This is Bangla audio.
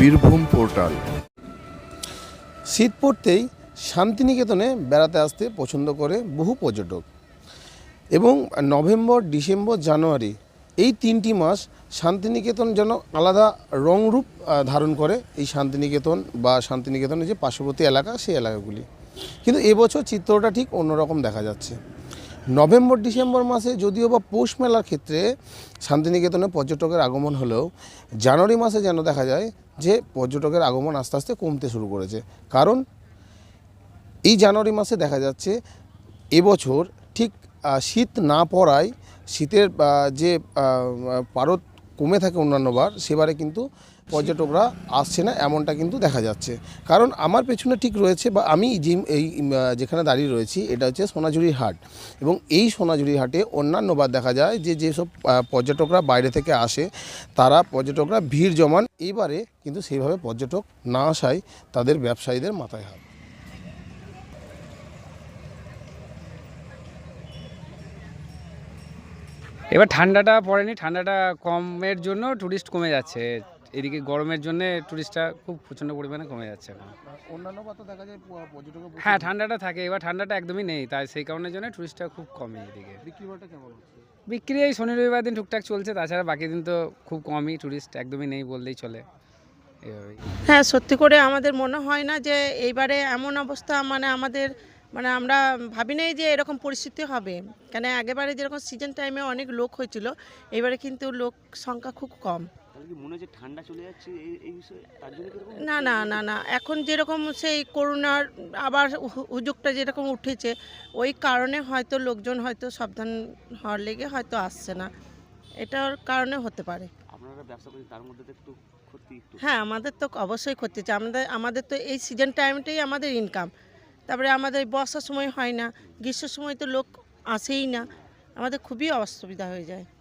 বীরভূম পোর্টাল। শীত পড়তেই শান্তিনিকেতনে বেড়াতে আসতে পছন্দ করে বহু পর্যটক। এবং নভেম্বর, ডিসেম্বর, জানুয়ারি এই তিনটি মাস শান্তিনিকেতন যেন আলাদা রংরূপ ধারণ করে এই শান্তিনিকেতন বা শান্তিনিকেতনের যে পার্শ্ববর্তী এলাকা সেই এলাকাগুলি। কিন্তু এবছর চিত্রটা ঠিক অন্যরকম দেখা যাচ্ছে। নভেম্বর, ডিসেম্বর মাসে যদিও বা পৌষ মেলার ক্ষেত্রে শান্তিনিকেতনে পর্যটকের আগমন হলেও জানুয়ারি মাসে যেন দেখা যায় যে পর্যটকের আগমন আস্তে আস্তে কমতে শুরু করেছে। কারণ এই জানুয়ারি মাসে দেখা যাচ্ছে এবছর ঠিক শীত না পড়ায় শীতের যে পারদ কমে থাকে অন্যান্যবার সেবারে কিন্তু পর্যটকরা আসছে না, এমনটা কিন্তু দেখা যাচ্ছে। কারণ আমার পেছনে ঠিক রয়েছে বা আমি যে এই যেখানে দাঁড়িয়ে রয়েছি, এটা হচ্ছে সোনাঝুরি হাট। এবং এই সোনাঝুরি হাটে অন্যান্য বার দেখা যায় যে যেসব পর্যটকরা বাইরে থেকে আসে, তারা পর্যটকরা ভিড় জমান। এবারে কিন্তু সেইভাবে পর্যটক না আসায় তাদের ব্যবসায়ীদের মাথায় হাত। এবার ঠান্ডাটা পড়েনি, ঠান্ডাটা কমের জন্য টুরিস্ট কমে যাচ্ছে। এদিকে গরমের জন্য টুরিস্টটা খুব প্রচণ্ড পরিমাণে কমে যাচ্ছে এখন। অন্যান্য তো দেখা যায় পর্যটক হ্যাঁ ঠান্ডাটা থাকে এবার ঠান্ডাটা একদমই নেই তাই সেই কারণের জন্য টুরিস্টটা খুব কমই এদিকে। বিক্রি বাটা কেমন বিক্রি এই শনি রবিবার দিন টুকটাক চলছে তাছাড়া বাকি দিন তো খুব কমই টুরিস্ট একদমই নেই বললেই চলে। এভাবেই। হ্যাঁ সত্যি করে আমাদের মনে হয় না যে এইবারে এমন অবস্থা মানে আমাদের মানে আমরা ভাবি নাই যে এরকম পরিস্থিতি হবে। কেন আগেবারে যেরকম সিজন টাইমে অনেক লোক হয়েছিল এবারে কিন্তু লোক সংখ্যা খুব কম। না না না না। এখন যেরকম সেই করোনার আবার হুজুগটা যেরকম উঠেছে ওই কারণে হয়তো লোকজন হয়তো সাবধান হওয়ার লেগে হয়তো আসছে না। এটার কারণে হতে পারে। আপনারা ব্যবসা করেন তার মধ্যে তো একটু ক্ষতি একটু। হ্যাঁ আমাদের তো অবশ্যই ক্ষতি হচ্ছে। আমাদের আমাদের তো এই সিজন টাইমটাই আমাদের ইনকাম তারপরে আমাদের বর্ষার সময় হয় না গ্রীষ্মের সময় তো লোক আসেই না। আমাদের খুবই অসুবিধা হয়ে যায়।